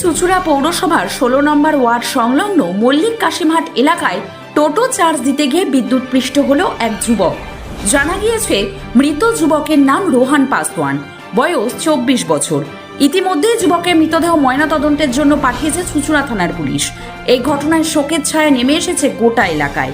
চুচুড়া পৌরসভার ষোলো নম্বর ওয়ার্ড সংলগ্ন মল্লিক কাশিমহাট এলাকায় টোটো চার্জ দিতে গিয়ে বিদ্যুৎ পৃষ্ঠ হল এক যুবক। জানা গিয়েছে, মৃত যুবকের নাম রোহান পাসওয়ান। বয়স চব্বিশ বছর। ইতিমধ্যে যুবকের মৃতদেহ ময়নাতদন্তের জন্য পাঠিয়েছে চুচুড়া থানার পুলিশ। এই ঘটনায় শোকের ছায়া নেমে এসেছে গোটা এলাকায়।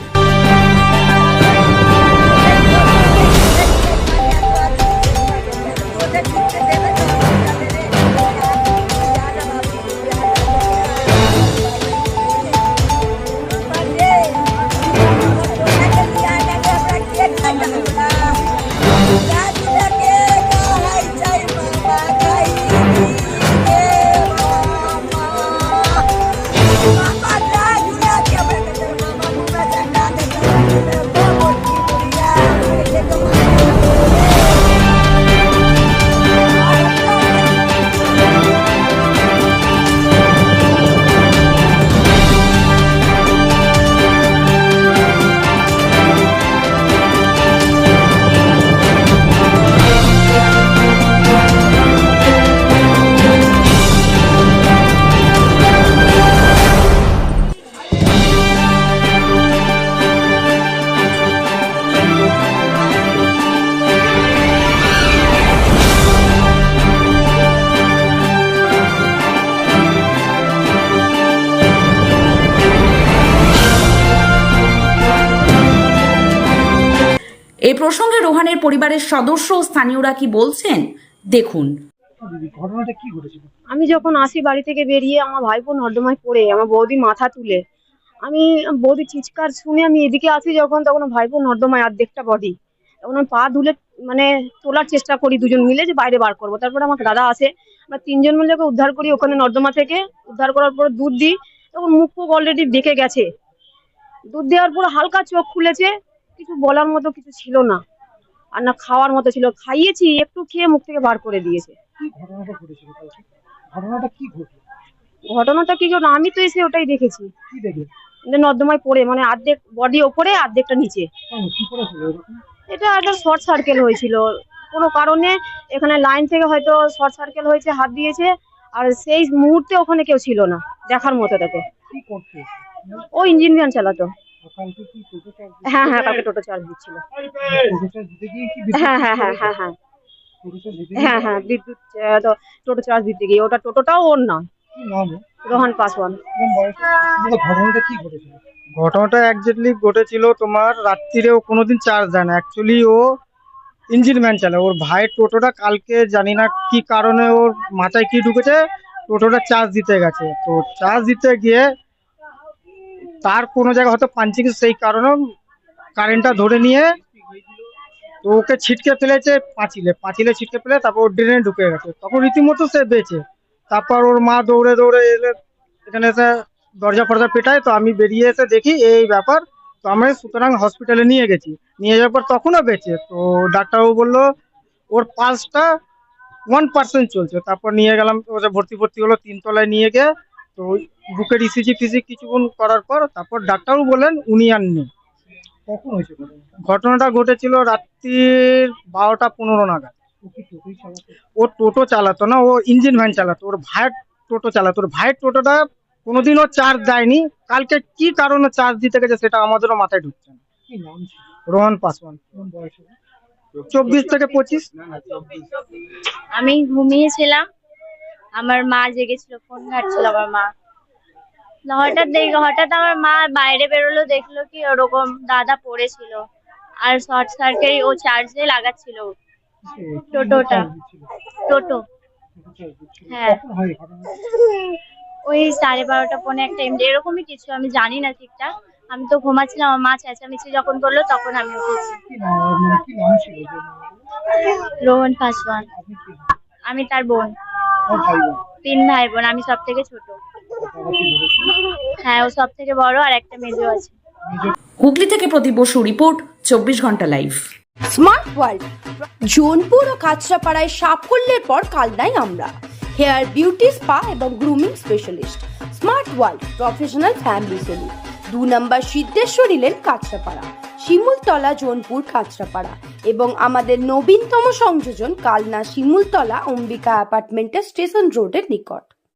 এই প্রসঙ্গে রোহানের পরিবারের সদস্য ও স্থানীয়রা কি বলছেন দেখুন। ঘটনাটা কি ঘটেছিল? আমি যখন আসি বাড়ি থেকে বেরিয়ে আমার ভাইপো নর্দমায় পড়ে আমার বৌদি মাথা তুলে। আমি বৌদি চিৎকার শুনে আমি এদিকে আসি যখন তখন আমার ভাইপো নর্দমায় অর্ধেকটা বডি তখন আমি পা ধুলে মানে তোলার চেষ্টা করি দুজন মিলে যে বাইরে বার করব। তারপরে আমার দাদা আসে আমরা তিনজন মিলে ওকে উদ্ধার করি ওখানে নর্দমা থেকে। উদ্ধার করার পর দুধ দিই তখন মুখ ফুক অলরেডি ডেকে গেছে। দুধ দেওয়ার পর হালকা চোখ খুলেছে কিছু বলার মতো কিছু ছিল না। আর না খাওয়ার মতো ছিল। খাইয়েছি একটু খেয়ে মুখ থেকে বার করে দিয়েছে। ঘটনাটা ঘটেছিল ঘটনাটা কি ঘটলো? ঘটনাটা কি জন্য আমি তো এসে ওটাই দেখেছি। কি নর্দমায় পড়ে মানে অর্ধেক বডি ওপরে অর্ধেকটা নিচে। এটা একটা শর্ট সার্কেল হয়েছিল। কোনো কারণে এখানে লাইন থেকে হয়তো শর্ট সার্কেল হয়েছে হাত দিয়েছে। আর সেই মুহূর্তে ওখানে কেউ ছিল না দেখার মতো তাকে। ও ইঞ্জিন ভ্যান চালাতো। টোটো চার্জ হ্যাঁ হ্যাঁ কালকে টোটো চার্জ দিচ্ছিল। টোটো চার্জ দিতে গিয়ে হ্যাঁ। হ্যাঁ বিদ্যুৎ টোটো চার্জ দিতে গিয়ে, ওটা টোটোটাও ওর না নাম ওর? রোহান পাসওয়ান ঘটনাটা ঘটনাটা একজাক্টলি ঘটেছিল তোমার রাত্রিরে ও কোনোদিন চার্জ দেয় না। অ্যাকচুয়ালি ও ইঞ্জিন ম্যান চালায়। ওর ভাইয়ের টোটোটা কালকে জানি না কি কারণে ওর মাথায় কি ঢুকেছে, টোটোটা চার্জ দিতে গেছে। তো চার্জ দিতে গিয়ে তার কোনো জায়গায় হয়তো পাঞ্চিং সেই কারণে কারেন্টটা ধরে নিয়ে তো ওকে ছিটকে ফেলেছে পাঁচিলে। পাঁচিলে ছিটকে ফেলে তারপর ওর ড্রেনে ঢুকে গেছে। তখন রীতিমতো সে বেঁচে। তারপর ওর মা দৌড়ে দৌড়ে এলে এখানে এসে দরজা ফরজা পেটায়। তো আমি বেরিয়ে এসে দেখি এই ব্যাপার। তো আমরা সুতরাং হসপিটালে নিয়ে গেছি। নিয়ে যাওয়ার পর তখনও বেঁচে। তো ডাক্তারবাবু বলল, ওর পালসটা ওয়ান পার্সেন্ট চলছে। তারপর নিয়ে গেলাম। ওটা ভর্তি ভর্তি হলো, তিনতলায় নিয়ে গিয়ে তো বুকের ইসিজি ফিজি কিছুক্ষণ করার পর তারপর ডাক্তারবাবু বললেন উনি আর নেই। কখন হয়েছে ঘটনাটা? ঘটনাটা ঘটেছিল রাত্রির বারোটা পনেরো নাগাদ। ও টোটো চালাতো না ও ইঞ্জিন ভ্যান চালাতো ওর ভাইয়ের টোটো চালাতো। ওর ভাইয়ের টোটোটা কোনোদিন ও চার্জ দেয়নি। কালকে কি কারণে চার্জ দিতে গেছে সেটা আমাদেরও মাথায় ঢুকছে না। রোহন পাসওয়ান? চব্বিশ থেকে পঁচিশ। আমি ঘুমিয়েছিলাম। আমার মা জেগেছিল ফোন ঘাটছিল আমার মা। হঠাৎ হঠাৎ আমার মা বাইরে বেরোলো, দেখল কি ওরকম দাদা পড়েছিল আর শর্ট সার্কিট ও চার্জে লাগাচ্ছিল? টোটোটা। টোটো। হ্যাঁ। ওই সাড়ে বারোটা, পৌনে একটা এমনি, এরকমই কিছু, আমি জানি না ঠিকঠাক আমি তো ঘুমাচ্ছিলাম, আমার মা চেঁচামেচি যখন করল, তখন আমি? রোহন পাসওয়ান আমি তার বোন। তিন ভাই বোন, আমি সব থেকে ছোট হ্যাঁ ও সব থেকে বড় আর একটা মেজো আছে। হুগলি থেকে প্রদীপ বসু রিপোর্ট চব্বিশ ঘণ্টা লাইভ। স্মার্ট ওয়ার্ল্ড জোনপুর ও কাঁচরাপাড়ায় সাফল্যের পর কালনাই আমরা। হেয়ার বিউটি স্পা এবং grooming specialist smart world professional family salon. দু নম্বর সিদ্ধেশ্বরী লেন কাঁচরাপাড়া শিমুলতলা জোনপুর কাঁচরাপাড়া এবং আমাদের নবীনতম সংযোজন কালনা শিমুলতলা অম্বিকা অ্যাপার্টমেন্টের স্টেশন রোডের নিকট।